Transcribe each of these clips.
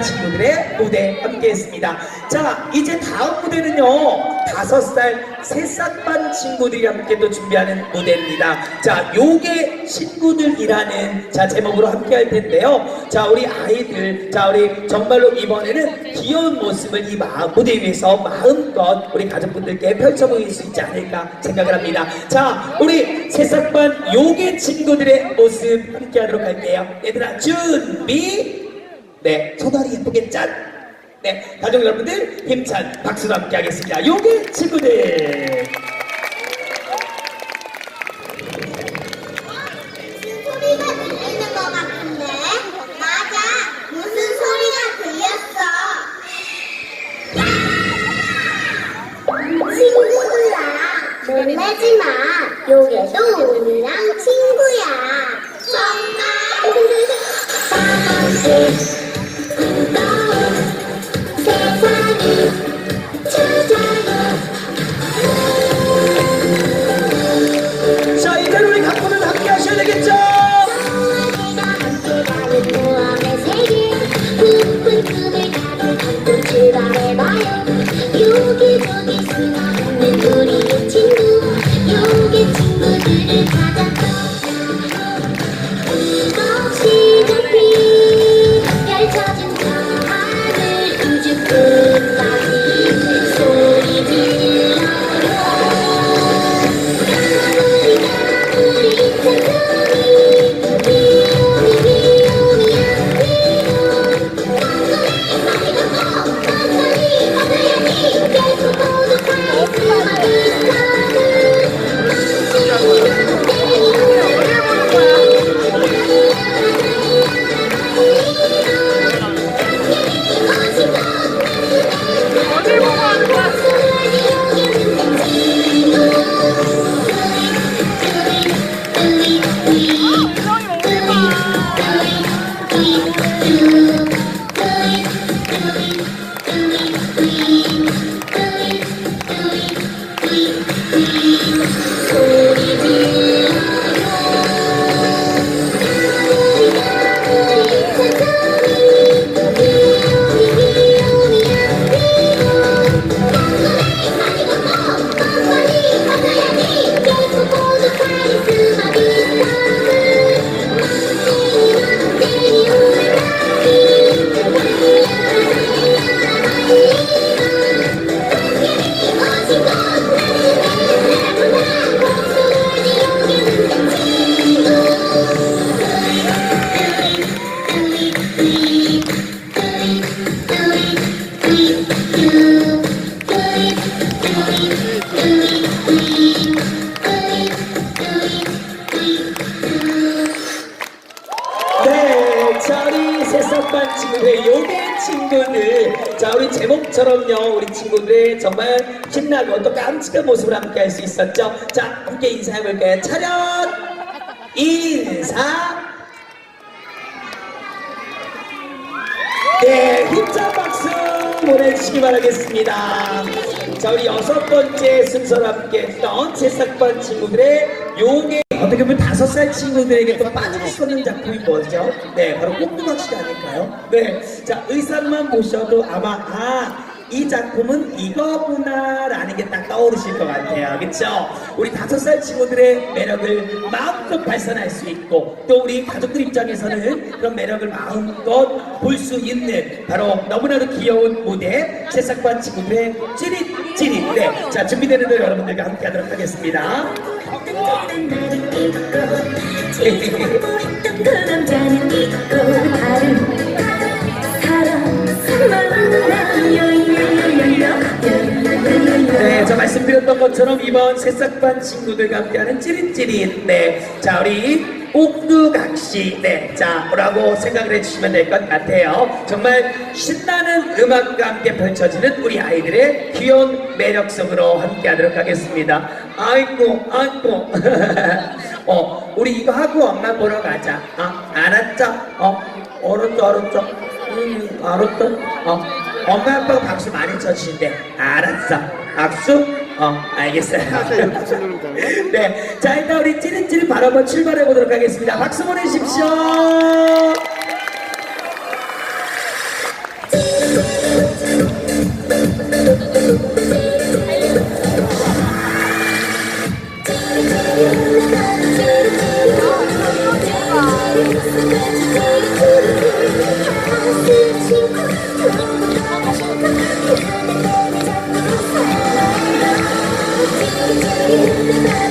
친구들의 무대 함께 했습니다. 자, 이제 다음 무대는요, 다섯 살 새싹반 친구들이 함께 또 준비하는 무대입니다. 자, 요게 친구들이라는 자, 제목으로 함께 할 텐데요. 자, 우리 아이들, 자, 우리 정말로 이번에는 귀여운 모습을 이 마, 무대 위에서 마음껏 우리 가족분들께 펼쳐 보일 수 있지 않을까 생각을 합니다. 자, 우리 새싹반 요게 친구들의 모습 함께 하도록 할게요. 얘들아, 준비! 네, 소다리 예쁘게 짠! 네, 가족 여러분들 힘찬 박수로 함께 하겠습니다. 요게 친구들! 소리가 들리는 것 같은데? 맞아. 무슨 소리가 들렸어? 친구들아, 놀라지 마. 요게도 우리랑 친구야. 정말? 제목처럼요, 우리 친구들 정말 신나고 또 깜찍한 모습을 함께 할 수 있었죠. 자, 함께 인사해 볼까요? 차렷 인사. 네, 힘찬 박수 보내주시기 바라겠습니다. 자, 우리 여섯 번째 순서로 함께 했던 새싹반 친구들의 요게 어떻게 보면 다섯 살 친구들에게 또 빠져있었는 작품이 뭐죠? 네, 바로 꼭두각시 아닐까요? 네, 자, 의상만 보셔도 아마, 아, 이 작품은 이거구나라는 게 딱 떠오르실 것 같아요. 그쵸? 우리 다섯 살 친구들의 매력을 마음껏 발산할 수 있고 또 우리 가족들 입장에서는 그런 매력을 마음껏 볼 수 있는 바로 너무나도 귀여운 무대 새싹반 친구들의 찌릿 찌릿 네, 자 준비되는 대로 여러분들과 함께 하도록 하겠습니다. 했던 그 남자는 있고 다른 사람 사랑나요 네, 저 말씀드렸던 것처럼 이번 새싹반 친구들과 함께하는 찌릿찌릿 네, 자 우리 옥두각시 네, 자 뭐라고 생각을 해주시면 될 것 같아요. 정말 신나는 음악과 함께 펼쳐지는 우리 아이들의 귀여운 매력 속으로 함께하도록 하겠습니다. 아이고, 아이고, 어, 우리 이거 하고 엄마 보러 가자. 어, 알았죠? 어, 알았죠, 알았죠. 음, 알았죠? 어, 엄마 아빠가 박수 많이 쳐주신대 알았어 박수? 어 알겠어요 네자 일단 우리 찌릿찌릿 바로 한번 출발해 보도록 하겠습니다 박수 보내십시오 섹시한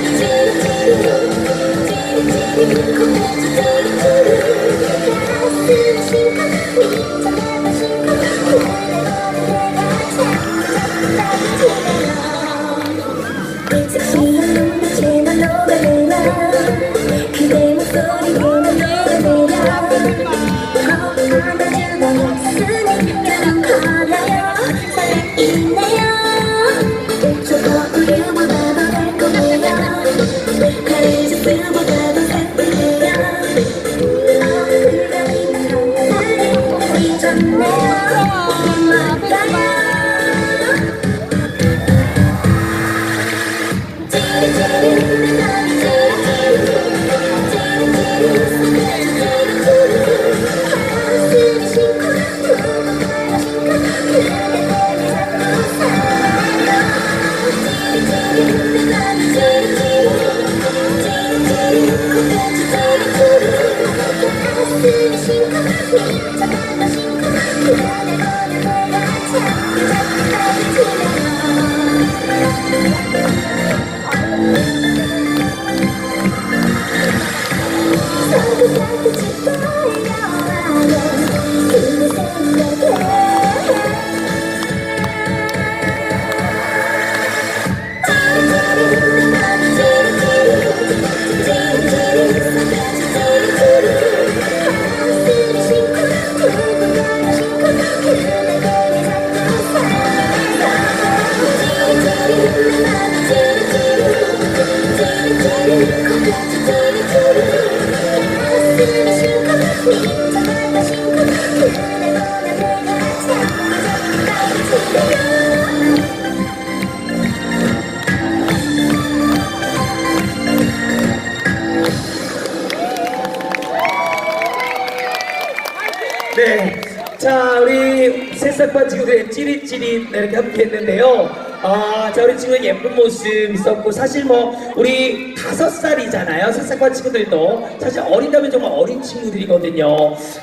네. 자, 우리 새싹반 친구들의 찌릿찌릿 네, 이렇게 함께 했는데요. 아, 자, 우리 친구들 예쁜 모습 있었고, 사실 뭐, 우리 다섯 살이잖아요. 새싹반 친구들도. 사실 어린다면 정말 어린 친구들이거든요.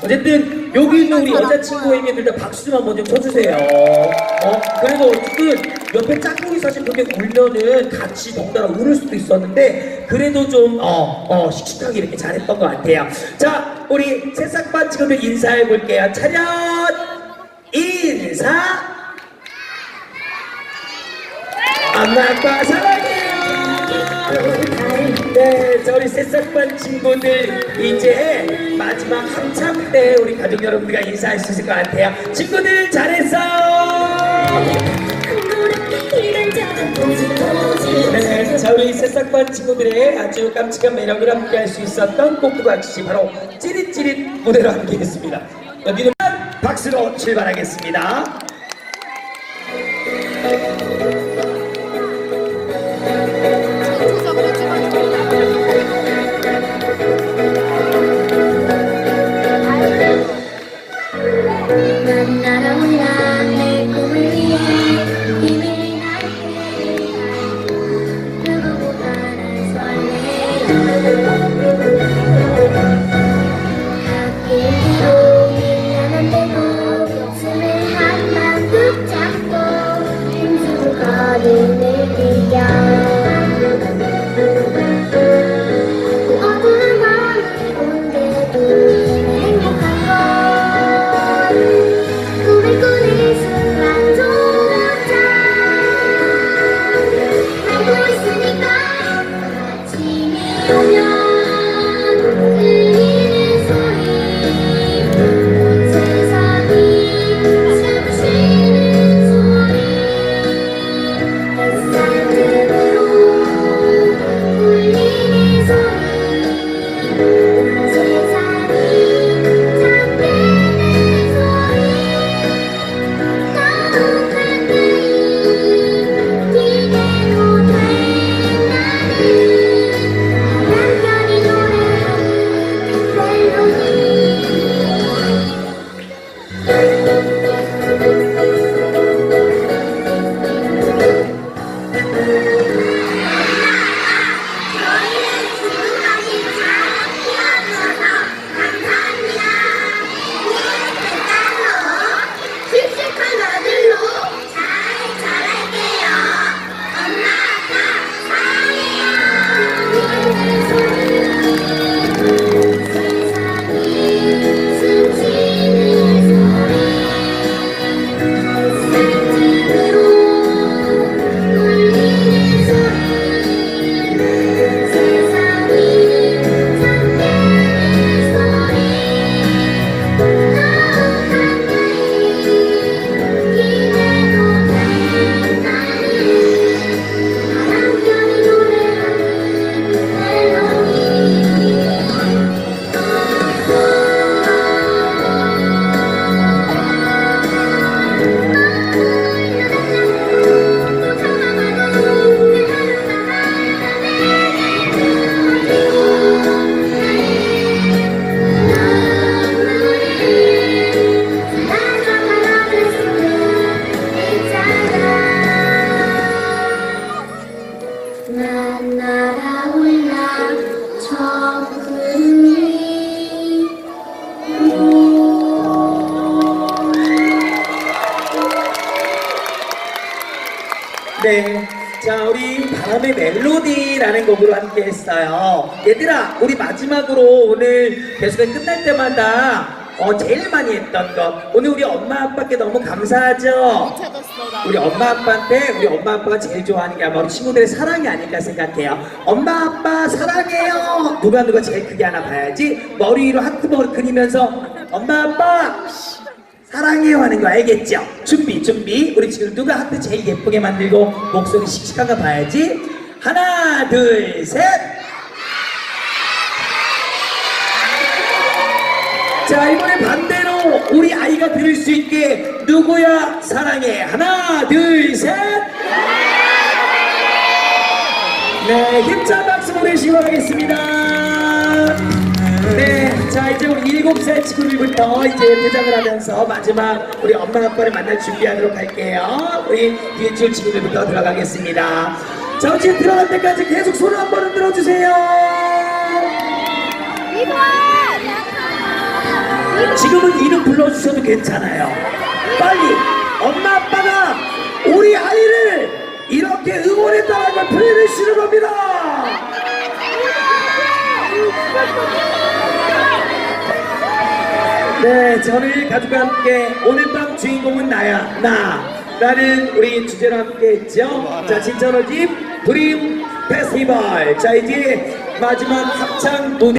어쨌든, 여기 있는 우리 여자친구에게 들 다 박수 좀 한번 좀 쳐주세요. 어, 그래도 어쨌든, 옆에 짝꿍이 사실 그렇게 울면은 같이 덩달아 울을 수도 있었는데, 그래도 좀, 어, 어, 씩씩하게 이렇게 잘했던 것 같아요. 자, 우리 새싹반 친구들 인사해 볼게요. 차렷! 인사! 아빠 사랑해요. 네, 자 우리 새싹반 친구들 이제 마지막 한참 때 우리 가족 여러분들과 인사할 수 있을 것 같아요. 친구들 잘했어. 네, 자 우리 새싹반 친구들의 아주 깜찍한 매력을 함께할 수 있었던 꼭두각시 바로 찌릿찌릿 무대로 함께했습니다. 여기는 박수로 출발하겠습니다. Senhor. 네. 자, 우리 바람의 멜로디라는 곡으로 함께 했어요. 얘들아, 우리 마지막으로 오늘 배수가 끝날 때마다 어, 제일 많이 했던 것. 오늘 우리 엄마 아빠께 너무 감사하죠? 우리 엄마 아빠한테 우리 엄마 아빠가 제일 좋아하는 게 아마 우리 친구들의 사랑이 아닐까 생각해요. 엄마 아빠 사랑해요. 누가 누가 제일 크게 하나 봐야지. 머리 위로 하트 머리 그리면서 엄마 아빠 사랑해요 하는 거 알겠죠? 준비 준비. 우리 지금 누가 하트 제일 예쁘게 만들고 목소리 씩씩한 거 봐야지. 하나 둘 셋. 자 이번에 반대로 우리 아이가 들을 수 있게 누구야 사랑해 하나 둘셋 네 힘찬 박수 보내시기 바라겠습니다 네 자 이제 우리 일곱 살 친구들부터 이제 퇴장을 하면서 마지막 우리 엄마 아빠를 만날 준비하도록 할게요. 우리 뒤에 줄 친구들부터 들어가겠습니다. 자 지금 들어갈 때까지 계속 손을 한번 흔들어 주세요. 지금은 이름 불러주셔도 괜찮아요. 빨리! 엄마 아빠가 우리 아이를 이렇게 응원했다는 걸 표현해 주시는 겁니다. 네, 저는 가족과 함께 오늘 밤 주인공은 나야, 나. 라는 우리 주제로 함께 했죠. 자, 진천어집 드림 페스티벌. 자, 이제 마지막 합창 무대.